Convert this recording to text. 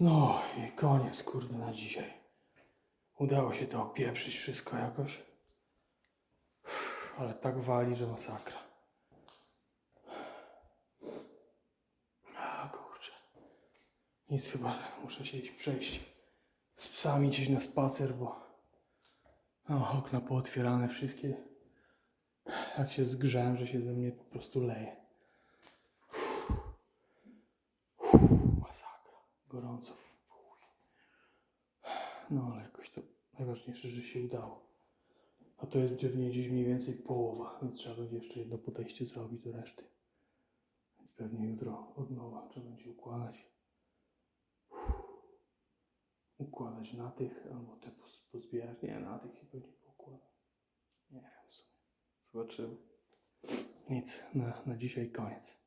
No i koniec, kurde, na dzisiaj. Udało się to opieprzyć wszystko jakoś. Ale tak wali, że masakra. A kurczę. Nic chyba, muszę się iść przejść z psami gdzieś na spacer, bo no, okna pootwierane wszystkie. Tak się zgrzałem, że się ze mnie po prostu leje. Masakra. Gorąco. No ale jakoś to najważniejsze, że się udało. A to jest pewnie gdzieś mniej więcej połowa, więc trzeba będzie jeszcze jedno podejście zrobić do reszty. Więc pewnie jutro od nowa trzeba będzie układać. Układać na tych, albo te poz- pozbierać. Nie, na tych się pewnie poukładam. Nie wiem w sumie. Zobaczymy. Nic, na, na dzisiaj koniec.